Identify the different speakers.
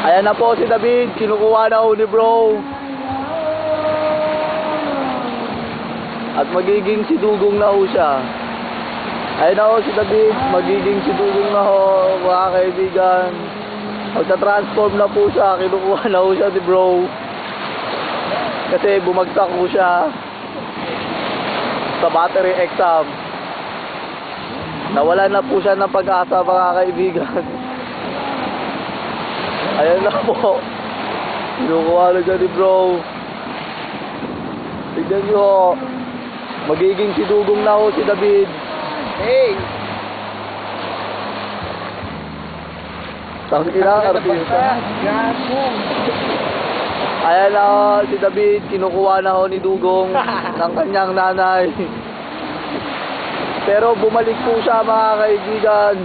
Speaker 1: Ayan na po si David, kinukuha na ho ni bro. At magiging sidugong na ho siya. Ayan na ho si David, magiging sidugong na ho, mga kaibigan. Magta-transform na po siya, kinukuha na ho siya ni bro. Kasi bumagsak po siya sa battery exam. Nawalan na po siya ng pag-asa mga kaibigan. Ayan na po. Kinukuha na siya ni bro. Tignan nyo. Magiging sidugong na ho si David.
Speaker 2: Hey!
Speaker 1: Tangina, artista. Ayan na ho, si David, kinukuha na ho ni Dugong ng kanyang nanay. Pero bumalik po siya mga kaibigan.